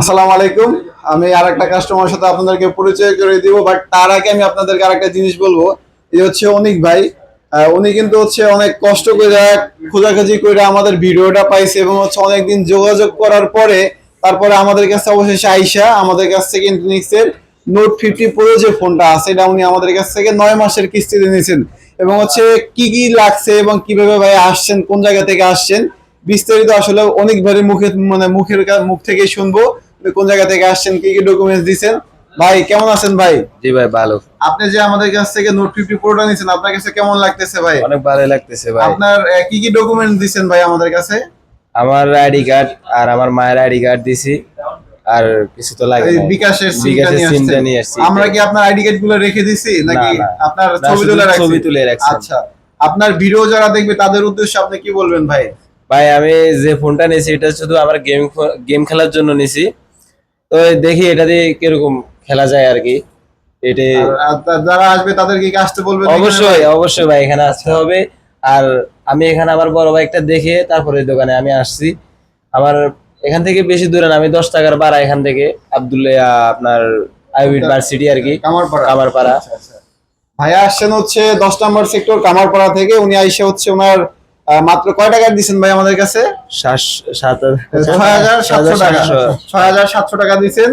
আসসালামু আলাইকুম। আমি আর একটা কাস্টমার সাথে আপনাদেরকে পরিচয় করে দিব বাট তার আগে আমি আপনাদেরকে আরেকটা জিনিস বলব। এই হচ্ছে অনিক ভাই। উনি কিন্তু হচ্ছে অনেক কষ্ট করে, খোঁজাখুঁজি করে আমাদের ভিডিওটা পাইছে এবং হচ্ছে অনেকদিন যোগাযোগ করার পরে তারপরে আমাদের কাছে অবশেষে আইসা আমাদের কাছ থেকে ইনফিনিক্সের নোট ফিফটি প্রো যে ফোনটা আছে, এটা উনি আমাদের কাছ থেকে নয় মাসের কিস্তিতে নিয়েছেন। এবং হচ্ছে কি কি লাগছে এবং কীভাবে ভাই আসছেন, কোন জায়গা থেকে আসছেন, বিস্তারিত আসলে অনেক ভাইয়ের মুখে মানে মুখের মুখ থেকে শুনব। কোন জায়গা থেকে আসছেন কি কি ডকুমেন্টস দিছেন? ভাই কেমন আছেন ভাই? জি ভাই ভালো। আপনি যে আমাদের কাছ থেকে নোট ফিফটি প্রোটা নিয়েছেন আপনার কাছে কেমন লাগতেছে ভাই? অনেক ভালো লাগতেছে ভাই। আপনার কি কি ডকুমেন্ট দিছেন ভাই আমাদের কাছে? আমার আইডি কার্ড আর আমার মায়ের আইডি কার্ড দিছি আর কিছু তো লাগে বিকাশের সিমটা নিয়ে আসছি। আমরা কি আপনার আইডি কার্ডগুলো রেখে দিছি নাকি আপনার ছবি তুলে রাখছি ছবি তুলে রাখছি। আচ্ছা আপনার ভিডিও যারা দেখবে তাদের উদ্দেশ্যে আপনি কি বলবেন ভাই? ভাই আমি যে ফোনটা নিয়েছি এটা শুধু আমার গেম গেম খেলার জন্য নিছি। তো দেখি এটা দিয়ে কীরকম খেলা যায় আর কি। এটা যারা আসবে তাদেরকে কি আসতে বলবেন অবশ্যই অবশ্যই ভাই এখানে আসতে হবে। আর আমি এখানে আমার বড় ভাইটা দেখে তারপরে দোকানে আমি আসছি। আমার এখান থেকে বেশি দূরে না আমি দশ টাকার ভাড়া এখান থেকে আবদুল্লাহ আপনার আইউড ভার্সিটি আর কি কামারপাড়া। কামারপাড়া। আচ্ছা, আচ্ছা। ভাইয়া আসছেন হচ্ছে দশ নম্বর সেক্টর কামারপাড়া থেকে উনি আইসে হচ্ছে ওনার মাত্র কয় টাকা দিচ্ছেন ভাই আমাদের কাছে? ছয় হাজার সাতশো টাকা। দিচ্ছেন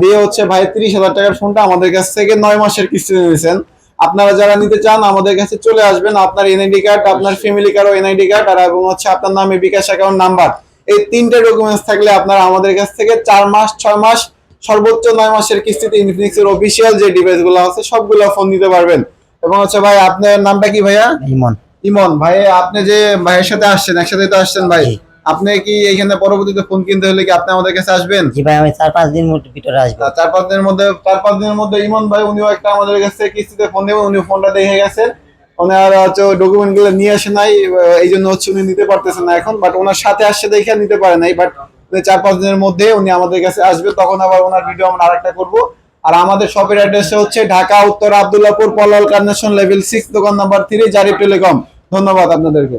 দিয়ে হচ্ছে ভাই তিরিশ হাজার টাকার ফোনটা আমাদের কাছ থেকে নয় মাসের কিস্তি নিয়েছেন। আপনারা যারা নিতে চান আমাদের কাছে চলে আসবেন। আপনার এনআইডি কার্ড আপনার ফ্যামিলি কার্ড এনআইডি কার্ড আর এবং হচ্ছে আপনার নামে বিকাশ অ্যাকাউন্ট নাম্বার এই তিনটে ডকুমেন্টস থাকলে আপনারা আমাদের কাছ থেকে চার মাস ছয় মাস সর্বোচ্চ নয় মাসের কিস্তিতে ইনফিনিক্সের অফিসিয়াল যে ডিভাইসগুলো আছে সবগুলো ফোন নিতে পারবেন। এবং হচ্ছে ভাই আপনার নামটা কি ভাইয়া? ইমন। ইমন ভাই আপনি যে ভাইয়ের সাথে আসছেন একসাথে তো আসছেন ভাই আপনি কি এখানে পরবর্তীতে ফোন কিনতে হলে কি আপনি আমাদের কাছে আসবেন? জি ভাই আমি চার পাঁচ দিন মধ্যে ভিতরে আসব। চার পাঁচ দিনের মধ্যে চার পাঁচ দিনের মধ্যে ইমন ভাই উনিও একটা আমাদের কাছে কিস্তিতে ফোন দেবেন উনি ফোনটা দেখে গেছেন। ওনার হচ্ছে ডকুমেন্টগুলো নিয়ে আসে নাই এই জন্য হচ্ছে উনি নিতে পারতেছেন না এখন বাট ওনার সাথে আসছে দেখে নিতে পারে নাই বাট চার পাঁচ দিনের মধ্যে উনি আমাদের কাছে আসবে তখন আবার ওনার ভিডিও আমরা আরেকটা করব। আর আমাদের শপের অ্যাড্রেস হচ্ছে ঢাকা, উত্তর আবদুল্লাপুর পলাল কার্নেশন লেভেল সিক্স দোকান নাম্বার থ্রি জারি টেলিকম। ধন্যবাদ আপনাদেরকে।